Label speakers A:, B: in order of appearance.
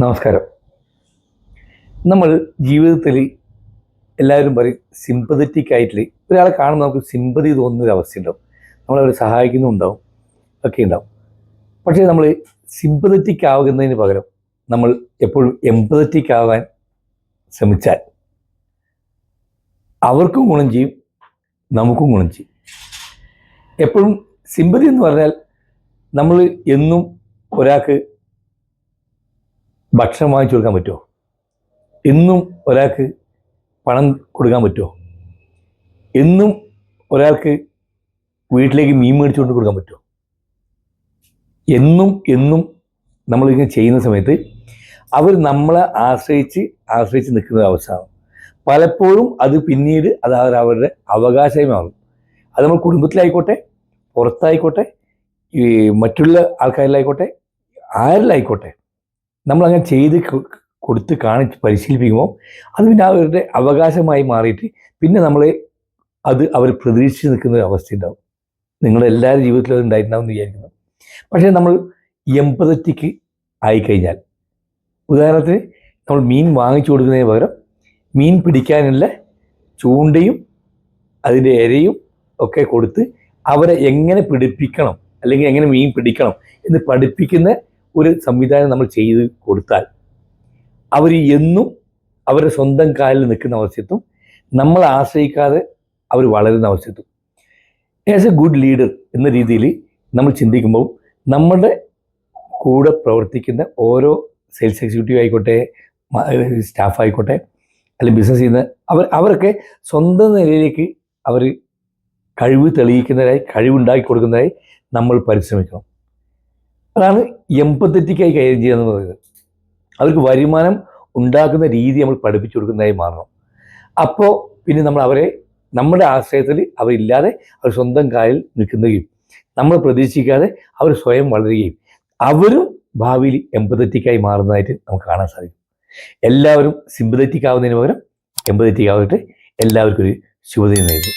A: നമസ്കാരം. നമ്മൾ ജീവിതത്തിൽ എല്ലാവരും പറയും സിമ്പതറ്റിക് ആയിട്ട് ഒരാളെ കാണുമ്പോൾ നമുക്ക് സിമ്പതി തോന്നുന്ന ഒരു അവസ്ഥയുണ്ടാവും നമ്മളവരെ സഹായിക്കുന്നുണ്ടാവും. ഒക്കെ ഉണ്ടാവും. പക്ഷേ നമ്മൾ സിമ്പതറ്റിക് ആകുന്നതിന് പകരം നമ്മൾ എപ്പോഴും എമ്പതറ്റിക് ആവാൻ ശ്രമിച്ചാൽ അവർക്കും ഗുണം ചെയ്യും നമുക്കും ഗുണം ചെയ്യും. എപ്പോഴും സിമ്പതി എന്ന് പറഞ്ഞാൽ നമ്മൾ എന്നും ഒരാൾക്ക് ഭക്ഷണം വാങ്ങിച്ചു കൊടുക്കാൻ പറ്റുമോ? എന്നും ഒരാൾക്ക് പണം കൊടുക്കാൻ പറ്റുമോ? എന്നും ഒരാൾക്ക് വീട്ടിലേക്ക് മീൻ മേടിച്ചു കൊണ്ട് കൊടുക്കാൻ പറ്റുമോ? എന്നും എന്നും നമ്മളിങ്ങനെ ചെയ്യുന്ന സമയത്ത് അവർ നമ്മളെ ആശ്രയിച്ച് ആശ്രയിച്ച് നിൽക്കുന്ന അവസ്ഥയാണ് പലപ്പോഴും അത് പിന്നീട് അത് അവരുടെ അവകാശമായി മാറും അത് നമ്മൾ കുടുംബത്തിലായിക്കോട്ടെ പുറത്തായിക്കോട്ടെ മറ്റുള്ള ആൾക്കാരിലായിക്കോട്ടെ ആരിലായിക്കോട്ടെ നമ്മളങ്ങനെ ചെയ്ത് കൊടുത്ത് കാണിച്ച് പരിശീലിപ്പിക്കുമ്പോൾ അത് പിന്നെ അവരുടെ അവകാശമായി മാറിയിട്ട് പിന്നെ നമ്മൾ അത് അവർ പ്രതീക്ഷിച്ച് നിൽക്കുന്ന ഒരു അവസ്ഥ ഉണ്ടാവും നിങ്ങളുടെ എല്ലാവരുടെ ജീവിതത്തിലും അത് ഉണ്ടായിട്ടുണ്ടാവും എന്ന് വിചാരിക്കുന്നു. പക്ഷേ നമ്മൾ എമ്പതറ്റിക്ക് ആയിക്കഴിഞ്ഞാൽ ഉദാഹരണത്തിന് നമ്മൾ മീൻ വാങ്ങിച്ചു കൊടുക്കുന്നതിന് പകരം മീൻ പിടിക്കാനുള്ള ചൂണ്ടയും അതിന്റെ ഇരയും ഒക്കെ കൊടുത്ത് അവരെ എങ്ങനെ പിടിപ്പിക്കണം അല്ലെങ്കിൽ എങ്ങനെ മീൻ പിടിക്കണം എന്ന് പഠിപ്പിക്കുന്ന ഒരു സംവിധാനം നമ്മൾ ചെയ്ത് കൊടുത്താൽ അവർ എന്നും അവരുടെ സ്വന്തം കാലിൽ നിൽക്കുന്ന അവസ്ഥത്തും നമ്മൾ ആശ്രയിക്കാതെ അവർ വളരുന്ന അവസ്ഥത്തും ആസ് എ ഗുഡ് ലീഡർ എന്ന രീതിയിൽ നമ്മൾ ചിന്തിക്കുമ്പോൾ നമ്മുടെ കൂടെ പ്രവർത്തിക്കുന്ന ഓരോ സെയിൽസ് എക്സിക്യൂട്ടീവ് ആയിക്കോട്ടെ സ്റ്റാഫ് ആയിക്കോട്ടെ അല്ലെങ്കിൽ ബിസിനസ് ചെയ്യുന്ന അവർ അവരൊക്കെ സ്വന്തം നിലയിലേക്ക് അവർ കഴിവ് തെളിയിക്കുന്നതായി കഴിവുണ്ടാക്കി കൊടുക്കുന്നതായി നമ്മൾ പരിശ്രമിക്കണം. അതാണ് എമ്പത്തറ്റിക്കായി കൈകാര്യം ചെയ്യുക എന്ന് പറയുന്നത്. അവർക്ക് വരുമാനം ഉണ്ടാക്കുന്ന രീതി നമ്മൾ പഠിപ്പിച്ചു കൊടുക്കുന്നതായി മാറണം. അപ്പോൾ പിന്നെ നമ്മൾ അവരെ നമ്മുടെ ആശ്രയത്തിൽ അവരില്ലാതെ അവർ സ്വന്തം കാലിൽ നിൽക്കുകയും നമ്മൾ പ്രതീക്ഷിക്കാതെ അവർ സ്വയം വളരുകയും അവരും ഭാവിയിൽ എമ്പതറ്റിക്കായി മാറുന്നതായിട്ട് നമുക്ക് കാണാൻ സാധിക്കും. എല്ലാവരും സിമ്പതറ്റിക് ആവുന്നതിന് പകരം എമ്പതറ്റിക് ആവട്ടെ എല്ലാവർക്കും ഒരു ശുഭദിനം നേരുന്നു.